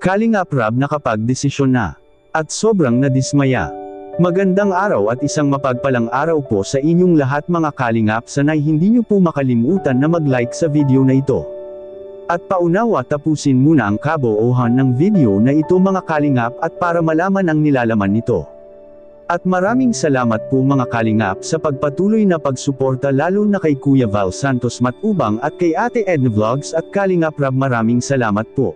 Kalingap Rab nakapag-desisyon na. At sobrang nadismaya. Magandang araw at isang mapagpalang araw po sa inyong lahat mga kalingap sanay hindi nyo po makalimutan na mag-like sa video na ito. At paunawa tapusin muna ang kaboohan ng video na ito mga kalingap at para malaman ang nilalaman nito. At maraming salamat po mga kalingap sa pagpatuloy na pagsuporta lalo na kay Kuya Val Santos Matubang at kay Ate Edna Vlogs at Kalingap Rab maraming salamat po.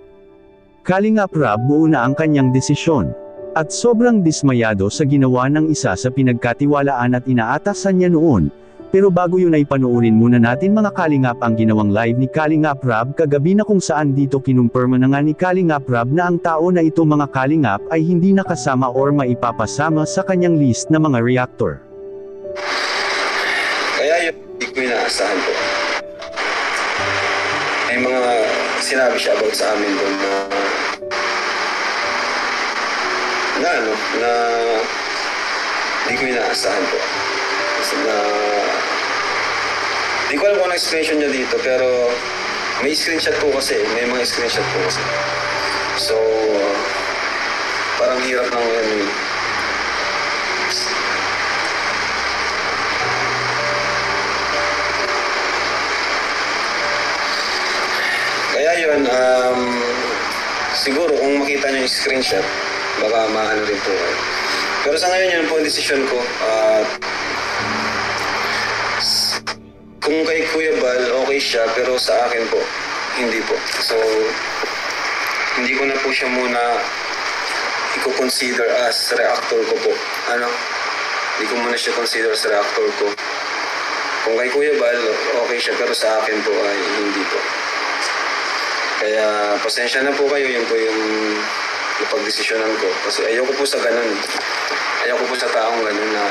Kalingap Rab buo na ang kanyang desisyon. At sobrang dismayado sa ginawa ng isa sa pinagkatiwalaan at inaatasan niya noon. Pero bago yun ay panoorin muna natin mga Kalingap ang ginawang live ni Kalingap Rab kagabi na kung saan dito kinumpirma na nga ni Kalingap Rab na ang tao na ito mga Kalingap ay hindi nakasama or maipapasama sa kanyang list na mga reactor. Kaya yun, hindi ko inaasahan po. May mga sinabi siya about sa amin doon na na ano, na hindi ko inaasahan po. Kasi na hindi ko alam kung ano explanation niya dito, pero may screenshot po kasi, may mga screenshot po kasi. So, parang hirap ng ano Kaya yun, um, siguro kung makita niyo yung screenshot, baka maano rin po. Pero sa ngayon, yun po ang decision ko. S- kung kay Kuya Bal, okay siya, pero sa akin po, hindi po. So, hindi ko na po siya muna i-consider as reactor ko po. Ano? Hindi ko muna siya consider as reactor ko. Kung kay Kuya Bal, okay siya, pero sa akin po ay hindi po. Kaya pasensya na po kayo, yun po yung napagdesisyonan ko. Kasi ayoko po sa ganun. Ayoko po sa taong ganun na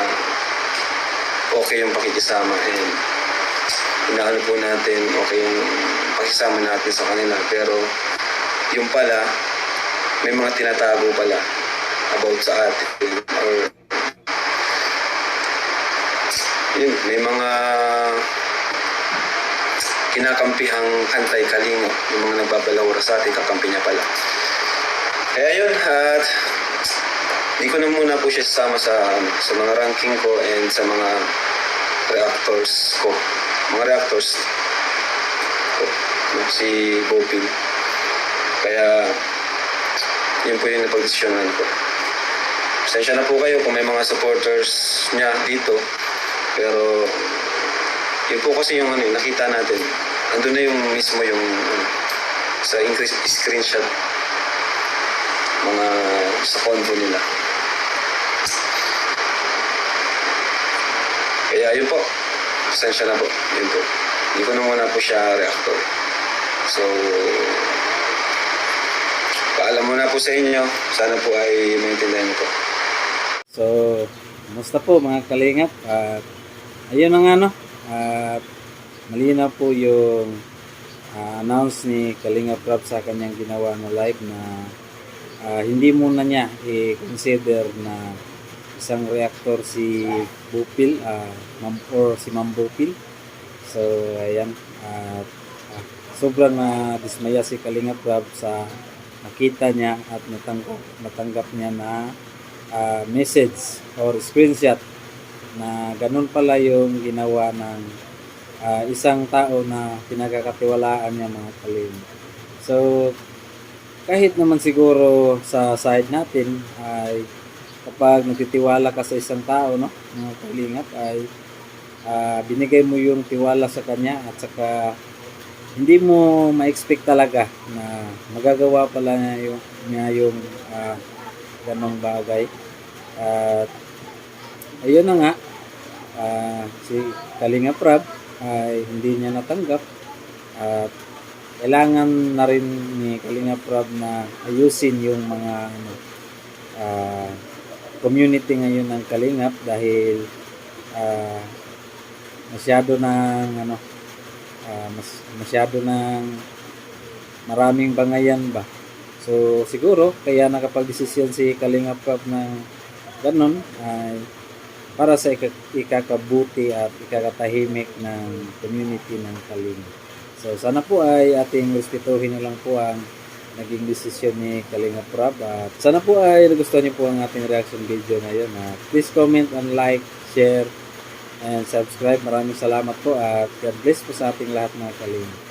okay yung pakikisama and inaano po natin, okay yung pakisama natin sa kanila. Pero yung pala, may mga tinatago pala about sa atin. Or yun, may mga kinakampihang kantay kalinga, yung mga nagbabalawra sa atin, kakampi niya pala. Kaya yun, at hindi ko na muna po siya sasama sa, ano, sa mga ranking ko and sa mga reactors ko. Mga reactors ko, no, si Bopin. Kaya, yun po yung napagdesisyonan ko. Pasensya na po kayo kung may mga supporters niya dito. Pero, yun po kasi yung ano, nakita natin. Andun na yung mismo yung ano, sa increase screenshot mga sa convo nila. Kaya yun po. Pasensya na po. Yun po. Hindi ko na po siya reactor. So, paalam muna po sa inyo. Sana po ay maintindihan niyo po. So, kumusta po mga kalingap? At ayun na nga no. At malinaw po yung ah, announce ni Kalingap Rap sa kanyang ginawa na live na ah, hindi muna niya i-consider na isang reactor si Bupil Ma'am or si Ma'am Bupil. So, ayan. At ah, sobrang na dismaya si Kalingap Rap sa nakita niya at natanggap, natanggap niya na ah, message or screenshot na ganun pala yung ginawa ng ah, isang tao na pinagkakatiwalaan niya mga kalim. So, kahit naman siguro sa side natin ay kapag nagtitiwala ka sa isang tao, no, mga kalingap, ay ah, binigay mo yung tiwala sa kanya at saka hindi mo ma-expect talaga na magagawa pala niya yung, niya yung ah, ganong bagay. At ayun na nga, ah, si Kalinga Prab ay hindi niya natanggap. At kailangan na rin ni Kalinga Prab na ayusin yung mga ano, ah, community ngayon ng Kalingap dahil ah, masyado ng ano ah, mas, masyado ng maraming bangayan ba. So siguro kaya nakapag-desisyon si Kalinga Prab ng ganun ay para sa ika- ikakabuti at ikakatahimik ng community ng Kalinga. So sana po ay ating respetuhin na lang po ang naging desisyon ni Kalinga Prab. At sana po ay nagustuhan niyo po ang ating reaction video ngayon. At please comment and like, share, and subscribe. Maraming salamat po at God bless po sa ating lahat mga Kalinga.